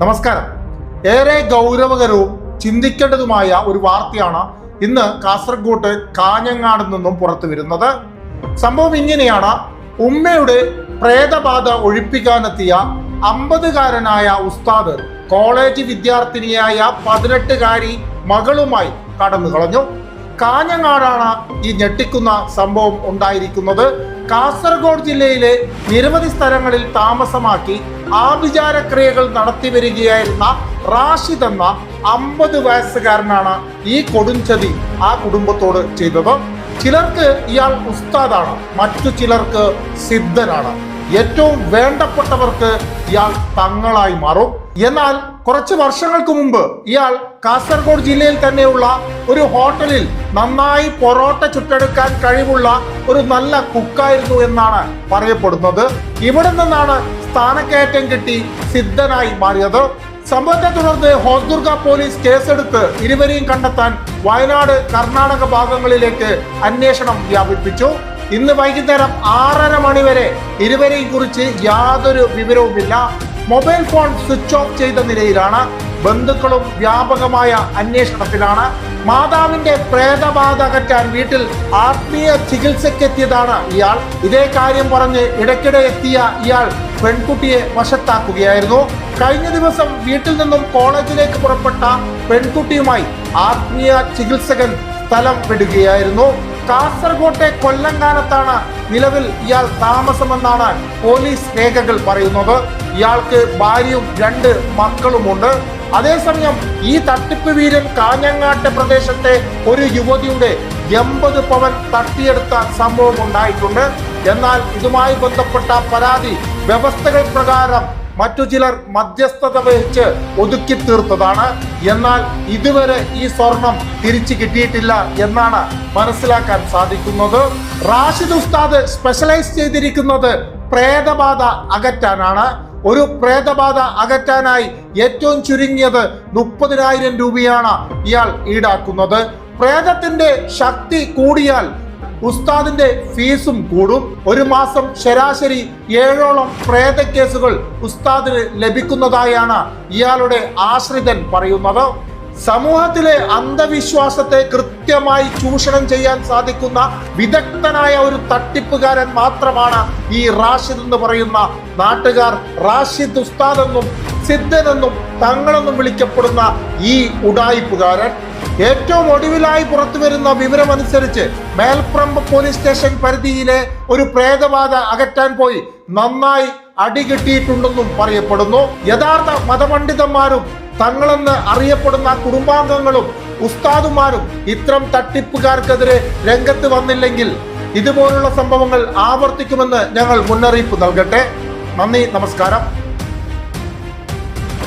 നമസ്കാരം. ഏറെ ഗൗരവകരവും ചിന്തിക്കേണ്ടതുമായ ഒരു വാർത്തയാണ് ഇന്ന് കാസർഗോട്ട് കാഞ്ഞങ്ങാട് നിന്നും പുറത്തു വരുന്നത്. സംഭവം ഇങ്ങനെയാണ്. ഉമ്മയുടെ പ്രേതബാധ ഒഴിപ്പിക്കാനെത്തിയ അമ്പതുകാരനായ ഉസ്താദ് കോളേജ് വിദ്യാർത്ഥിനിയായ പതിനെട്ടുകാരി മകളുമായി കടന്നു കളഞ്ഞു കാഞ്ഞങ്ങാടാണ് ഈ ഞെട്ടിക്കുന്ന സംഭവം ഉണ്ടായിരിക്കുന്നത്. കാസർഗോഡ് ജില്ലയിലെ നിരവധി സ്ഥലങ്ങളിൽ താമസമാക്കി ആഭിചാരക്രിയകൾ നടത്തി വരികയായിരുന്ന റാഷിദ് എന്ന അമ്പത് വയസ്സുകാരനാണ് ഈ കൊടുംചതി ആ കുടുംബത്തോട് ചെയ്തത്. ചിലർക്ക് ഇയാൾ ഉസ്താദാണ് മറ്റു ചിലർക്ക് സിദ്ധനാണ്. ഏറ്റവും വേണ്ടപ്പെട്ടവർക്ക് ഇയാൾ തങ്ങളായി മാറും. എന്നാൽ കുറച്ച് വർഷങ്ങൾക്ക് മുമ്പ് ഇയാൾ കാസർഗോഡ് ജില്ലയിൽ തന്നെയുള്ള ഒരു ഹോട്ടലിൽ നന്നായി പൊറോട്ട ചുട്ടെടുക്കാൻ കഴിവുള്ള ഒരു നല്ല കുക്കായിരുന്നു എന്നാണ് പറയപ്പെടുന്നത്. ഇവിടെ നിന്നാണ് സ്ഥാനക്കയറ്റം കിട്ടി സിദ്ധനായി മാറിയത്. സംഭവത്തെ തുടർന്ന് ഹോസ്ദുർഗ പോലീസ് കേസെടുത്ത് ഇരുവരെയും കണ്ടെത്താൻ വയനാട് കർണാടക ഭാഗങ്ങളിലേക്ക് അന്വേഷണം വ്യാപിപ്പിച്ചു. ഇന്ന് വൈകുന്നേരം ആറര മണി വരെ ഇരുവരെയും കുറിച്ച് യാതൊരു വിവരവുമില്ല. മൊബൈൽ ഫോൺ സ്വിച്ച് ഓഫ് ചെയ്ത നിലയിലാണ്. ബന്ധുക്കളും വ്യാപകമായ അന്വേഷണത്തിലാണ്. മാതാവിന്റെ പ്രേതബാധ അകറ്റാൻ വീട്ടിൽ ആത്മീയ ചികിത്സയ്ക്കെത്തിയതാണ് ഇയാൾ. ഇതേ കാര്യം പറഞ്ഞ് ഇടയ്ക്കിടെ എത്തിയ ഇയാൾ പെൺകുട്ടിയെ വശത്താക്കുകയായിരുന്നു. കഴിഞ്ഞ ദിവസം വീട്ടിൽ നിന്നും കോളേജിലേക്ക് പുറപ്പെട്ട പെൺകുട്ടിയുമായി ആത്മീയ ചികിത്സകൻ സ്ഥലം വിടുകയായിരുന്നു. കാസർകോട്ടെ കൊല്ലങ്കാനത്താണ് നിലവിൽ ഇയാൾ താമസമെന്നാണ് പോലീസ് രേഖകൾ പറയുന്നത്. ഇയാൾക്ക് ഭാര്യയും രണ്ട് മക്കളുമുണ്ട്. അതേസമയം ഈ തട്ടിപ്പ് വീരൻ കാഞ്ഞങ്ങാട്ട് പ്രദേശത്തെ ഒരു യുവതിയുടെ എൺപത് പവൻ തട്ടിയെടുത്ത സംഭവം ഉണ്ടായിട്ടുണ്ട്. എന്നാൽ ഇതുമായി ബന്ധപ്പെട്ട പരാതി വ്യവസ്ഥകൾ പ്രകാരം മറ്റു ചിലർ മധ്യസ്ഥത വഹിച്ച് ഒതുക്കി തീർത്തതാണ്. എന്നാൽ ഇതുവരെ ഈ സ്വർണം തിരിച്ചു കിട്ടിയിട്ടില്ല എന്നാണ് മനസ്സിലാക്കാൻ സാധിക്കുന്നത്. റാഷിദ് ഉസ്താദ് സ്പെഷ്യലൈസ് ചെയ്തിരിക്കുന്നത് പ്രേതബാധ അകറ്റാനാണ്. ഒരു പ്രേതബാധ അകറ്റാനായി ഏറ്റവും ചുരുങ്ങിയത് മുപ്പതിനായിരം രൂപയാണ് ഇയാൾ ഈടാക്കുന്നത്. പ്രേതത്തിന്റെ ശക്തി കൂടിയാൽ ഉസ്താദിന്റെ ഫീസും കൂടും. ഒരു മാസം ശരാശരി ഏഴോളം പ്രേത കേസുകൾ ഉസ്താദിന് ലഭിക്കുന്നതായാണ് ഇയാളുടെ ആശ്രിതൻ പറയുന്നത്. സമൂഹത്തിലെ അന്ധവിശ്വാസത്തെ കൃത്യമായി ചൂഷണം ചെയ്യാൻ സാധിക്കുന്ന വിദഗ്ധനായ ഒരു തട്ടിപ്പുകാരൻ മാത്രമാണ് ഈ റാഷിദ് എന്ന് പറയുന്ന നാട്ടുകാർ. റാഷിദ് ഉസ്താദ് എന്നും സിദ്ധനെന്നും തങ്ങളെന്നും വിളിക്കപ്പെടുന്ന ഈ ഉടായിപ്പുകാരൻ ഏറ്റവും ഒടുവിലായി പുറത്തു വരുന്ന വിവരമനുസരിച്ച് മേൽപ്രമ്പ് പോലീസ് സ്റ്റേഷൻ പരിധിയിലെ ഒരു പ്രേതബാധ അകറ്റാൻ പോയി. നന്നായി അടി കിട്ടിയിട്ടുണ്ടെന്നും പറയപ്പെടുന്നു. യഥാർത്ഥ മതപണ്ഡിതന്മാരും തങ്ങളെന്ന് അറിയപ്പെടുന്ന കുടുംബാംഗങ്ങളും ഉസ്താദുമാരും ഇത്തരം തട്ടിപ്പുകാർക്കെതിരെ രംഗത്ത് വന്നില്ലെങ്കിൽ ഇതുപോലുള്ള സംഭവങ്ങൾ ആവർത്തിക്കുമെന്ന് ഞങ്ങൾ മുന്നറിയിപ്പ് നൽകട്ടെ. നന്ദി നമസ്കാരം.